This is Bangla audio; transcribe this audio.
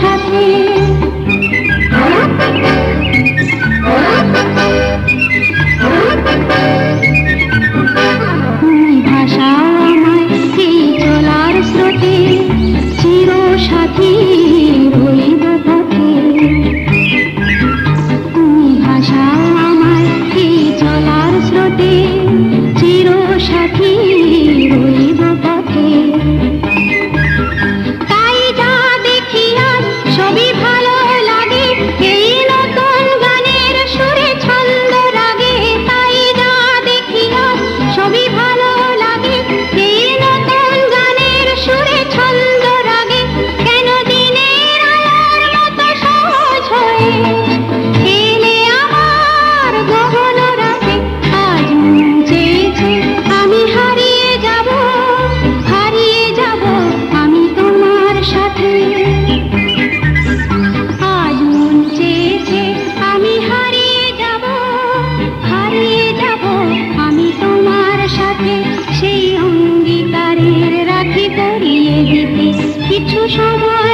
সাথে। ভাষা আমার সেই চলার স্রোতে চির সাথী রইব পথে তুমি ভাষা আমার সেই চলার স্রোতে তুমি ভালো সবার